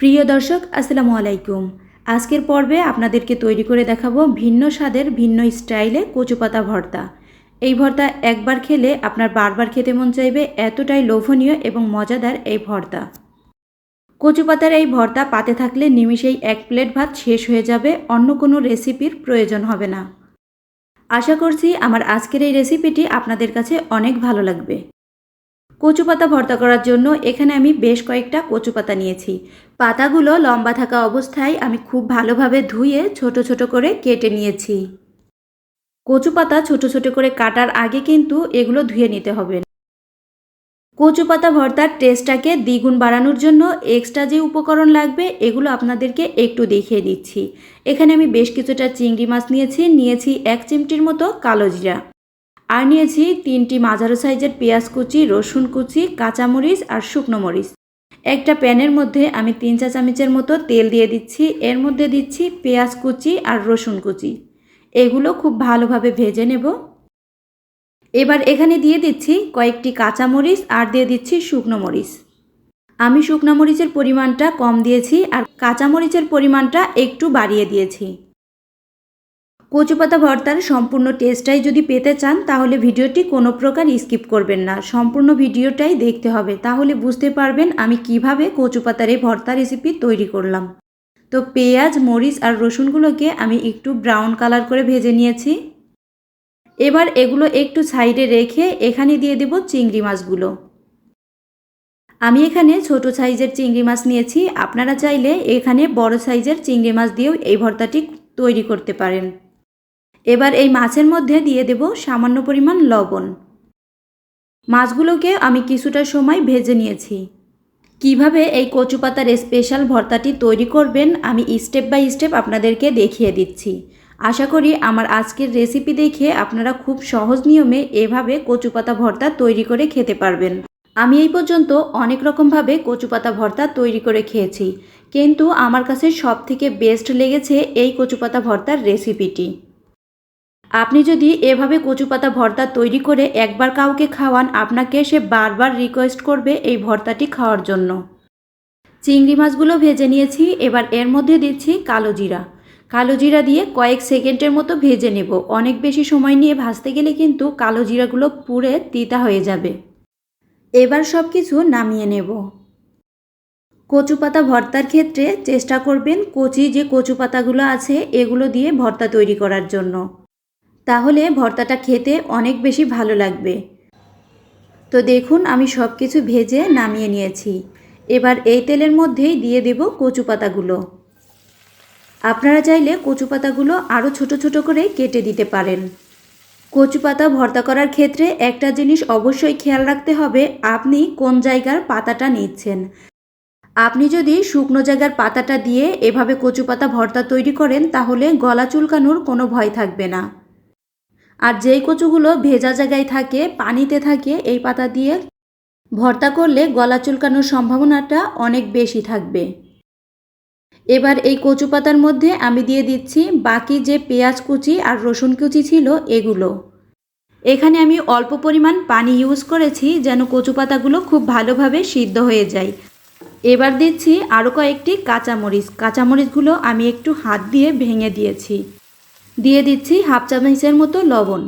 প্রিয় দর্শক, আসসালামু আলাইকুম। আজকের পর্বে আপনাদেরকে তৈরি করে দেখাবো ভিন্ন স্বাদের, ভিন্ন স্টাইলে কচুপাতা ভর্তা। এই ভর্তা একবার খেলে আপনার বারবার খেতে মন চাইবে, এতটাই লোভনীয় এবং মজাদার এই ভর্তা। কচুপাতার এই ভর্তা পাতে থাকলে নিমিষেই এক প্লেট ভাত শেষ হয়ে যাবে, অন্য কোনো রেসিপির প্রয়োজন হবে না। আশা করছি আমার আজকের এই রেসিপিটি আপনাদের কাছে অনেক ভালো লাগবে। কচু পাতা ভর্তা করার জন্য এখানে আমি বেশ কয়েকটা কচু পাতা নিয়েছি। পাতাগুলো লম্বা থাকা অবস্থায় আমি খুব ভালোভাবে ধুয়ে ছোট ছোট করে কেটে নিয়েছি। কচু পাতা ছোট ছোট করে কাটার আগে কিন্তু এগুলো ধুয়ে নিতে হবে। কচু পাতা ভর্তার টেস্টটাকে দ্বিগুণ বাড়ানোর জন্য এক্সট্রা যে উপকরণ লাগবে এগুলো আপনাদেরকে একটু দেখিয়ে দিচ্ছি। এখানে আমি বেশ কিছুটা চিংড়ি মাছ নিয়েছি নিয়েছি এক চিমটির মতো কালো জিরা। আর নিয়েছি তিনটি মাঝারো সাইজের পেঁয়াজ কুচি, রসুন কুচি, কাঁচামরিচ আর শুকনো মরিচ। একটা প্যানের মধ্যে আমি তিন চা চামচের মতো তেল দিয়ে দিচ্ছি। এর মধ্যে দিচ্ছি পেঁয়াজ কুচি আর রসুন কুচি। এগুলো খুব ভালোভাবে ভেজে নেব। এবার এখানে দিয়ে দিচ্ছি কয়েকটি কাঁচামরিচ আর দিয়ে দিচ্ছি শুকনো মরিচ। আমি শুকনো মরিচের পরিমাণটা কম দিয়েছি আর কাঁচামরিচের পরিমাণটা একটু বাড়িয়ে দিয়েছি। কচু পাতা ভর্তার সম্পূর্ণ টেস্টটাই যদি পেতে চান, তাহলে ভিডিওটি কোনো প্রকার স্কিপ করবেন না। সম্পূর্ণ ভিডিওটাই দেখতে হবে। তাহলে বুঝতে পারবেন আমি কীভাবে কচুপাতার এই ভর্তা রেসিপি তৈরি করলাম। তো পেঁয়াজ, মরিচ আর রসুনগুলোকে আমি একটু ব্রাউন কালার করে ভেজে নিয়েছি। এবার এগুলো একটু সাইডে রেখে এখানে দিয়ে দেব চিংড়ি মাছগুলো। আমি এখানে ছোট সাইজের চিংড়ি মাছ নিয়েছি। আপনারা চাইলে এখানে বড় সাইজের চিংড়ি মাছ দিয়েও এই ভর্তাটি তৈরি করতে পারেন। এবার এই মাছের মধ্যে দিয়ে দেব সামান্য পরিমাণ লবণ। মাছগুলোকে আমি কিছুটা সময় ভেজে নিয়েছি। কীভাবে এই কচু পাতার স্পেশাল ভর্তাটি তৈরি করবেন আমি স্টেপ বাই স্টেপ আপনাদেরকে দেখিয়ে দিচ্ছি। আশা করি আমার আজকের রেসিপি দেখে আপনারা খুব সহজ নিয়মে এভাবে কচু পাতা ভর্তা তৈরি করে খেতে পারবেন। আমি এই পর্যন্ত অনেক রকমভাবে কচু পাতা ভর্তা তৈরি করে খেয়েছি, কিন্তু আমার কাছে সব থেকে বেস্ট লেগেছে এই কচু পাতা ভর্তার রেসিপিটি আপনি যদি এভাবে কচু পাতা ভর্তা তৈরি করে একবার কাউকে খাওয়ান, আপনাকে সে বারবার রিকোয়েস্ট করবে এই ভর্তাটি খাওয়ার জন্য। চিংড়ি মাছগুলো ভেজে নিয়েছি, এবার এর মধ্যে দিচ্ছি কালো জিরা। কালো জিরা দিয়ে কয়েক সেকেন্ডের মতো ভেজে নেব। অনেক বেশি সময় নিয়ে ভাজতে গেলে কিন্তু কালো জিরাগুলো পুড়ে তিতা হয়ে যাবে। এবার সব কিছু নামিয়ে নেব। কচু পাতা ভর্তার ক্ষেত্রে চেষ্টা করবেন কচি যে কচু পাতাগুলো আছে, এগুলো দিয়ে ভর্তা তৈরি করার জন্য। তাহলে ভর্তাটা খেতে অনেক বেশি ভালো লাগবে। তো দেখুন, আমি সব কিছু ভেজে নামিয়ে নিয়েছি। এবার এই তেলের মধ্যেই দিয়ে দেব কচু পাতাগুলো আপনারা চাইলে কচু পাতাগুলো আরও ছোট ছোট করে কেটে দিতে পারেন। কচু পাতা ভর্তা করার ক্ষেত্রে একটা জিনিস অবশ্যই খেয়াল রাখতে হবে, আপনি কোন জায়গার পাতাটা নিচ্ছেন। আপনি যদি শুকনো জায়গার পাতাটা দিয়ে এভাবে কচু পাতা ভর্তা তৈরি করেন, তাহলে গলা চুলকানোর কোনো ভয় থাকবে না। আর যেই কচুগুলো ভেজা জায়গায় থাকে, পানিতে থাকে, এই পাতা দিয়ে ভর্তা করলে গলা চুলকানোর সম্ভাবনাটা অনেক বেশি থাকবে। এবার এই কচু পাতার মধ্যে আমি দিয়ে দিচ্ছি বাকি যে পেঁয়াজ কুচি আর রসুন কুচি ছিল এগুলো। এখানে আমি অল্প পরিমাণ পানি ইউজ করেছি যেন কচু পাতাগুলো খুব ভালোভাবে সিদ্ধ হয়ে যায়। এবার দিচ্ছি আরও কয়েকটি কাঁচামরিচ। কাঁচামরিচগুলো আমি একটু হাত দিয়ে ভেঙে দিয়েছি। দিয়ে দিচ্ছি হাফ চামচের মতো লবণ।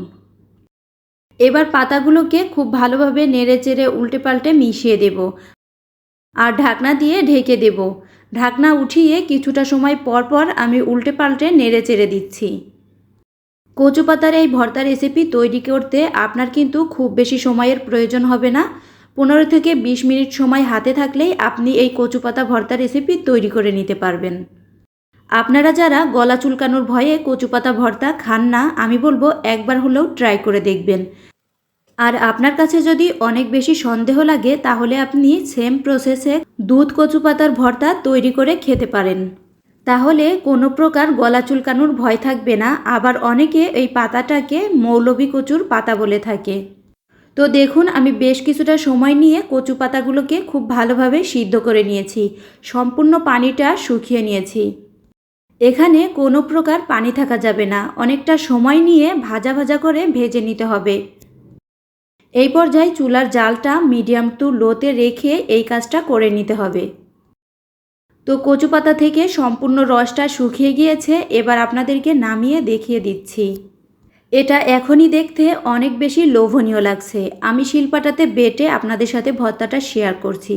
এবার পাতাগুলোকে খুব ভালোভাবে নেড়ে চেড়ে উল্টে পাল্টে মিশিয়ে দেব। আর ঢাকনা দিয়ে ঢেকে দেব। ঢাকনা উঠিয়ে কিছুটা সময় পর পর আমি উল্টে পাল্টে নেড়ে চেড়ে দিচ্ছি। কচু পাতার এই ভর্তা রেসিপি তৈরি করতে আপনার কিন্তু খুব বেশি সময়ের প্রয়োজন হবে না। পনেরো থেকে বিশ মিনিট সময় হাতে থাকলেই আপনি এই কচু পাতা ভর্তা রেসিপি তৈরি করে নিতে পারবেন। আপনারা যারা গলা চুলকানোর ভয়ে কচু পাতা ভর্তা খান না, আমি বলব একবার হলেও ট্রাই করে দেখবেন। আর আপনার কাছে যদি অনেক বেশি সন্দেহ লাগে, তাহলে আপনি সেম প্রসেসে দুধ কচু পাতার ভর্তা তৈরি করে খেতে পারেন। তাহলে কোনো প্রকার গলা চুলকানোর ভয় থাকবে না, আবার অনেকে এই পাতাটাকে মৌলবী কচুর পাতা বলে থাকে। তো দেখুন, আমি বেশ কিছুটা সময় নিয়ে কচু পাতাগুলোকে খুব ভালোভাবে সিদ্ধ করে নিয়েছি। সম্পূর্ণ পানিটা শুকিয়ে নিয়েছি। এখানে কোনো প্রকার পানি থাকা যাবে না। অনেকটা সময় নিয়ে ভাজা ভাজা করে ভেজে নিতে হবে। এই পর্যায়ে চুলার জালটা মিডিয়াম টু লোতে রেখে এই কাজটা করে নিতে হবে। তো কচু পাতা থেকে সম্পূর্ণ রসটা শুকিয়ে গিয়েছে, এবার আপনাদেরকে নামিয়ে দেখিয়ে দিচ্ছি। এটা এখনই দেখতে অনেক বেশি লোভনীয় লাগছে। আমি শিল্পাটাতে বেটে আপনাদের সাথে ভর্তাটা শেয়ার করছি।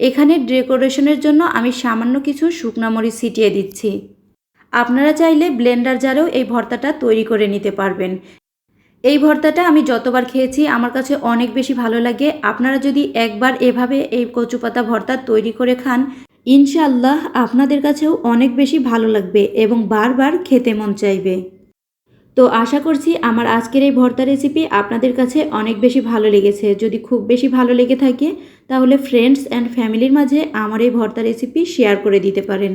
এখানে ডেকোরেশনের জন্য আমি সামান্য কিছু শুকনা মরিচ ছিটিয়ে দিচ্ছি। আপনারা চাইলে ব্লেন্ডার জারেও এই ভর্তাটা তৈরি করে নিতে পারবেন। এই ভর্তাটা আমি যতবার খেয়েছি, আমার কাছে অনেক বেশি ভালো লাগে। আপনারা যদি একবার এভাবে এই কচুপাতা ভর্তা তৈরি করে খান, ইনশাআল্লাহ আপনাদের কাছেও অনেক বেশি ভালো লাগবে এবং বারবার খেতে মন চাইবে। তো আশা করছি আমার আজকের এই ভর্তা রেসিপি আপনাদের কাছে অনেক বেশি ভালো লেগেছে। যদি খুব বেশি ভালো লেগে থাকে, তাহলে ফ্রেন্ডস অ্যান্ড ফ্যামিলির মাঝে আমার এই ভর্তা রেসিপি শেয়ার করে দিতে পারেন।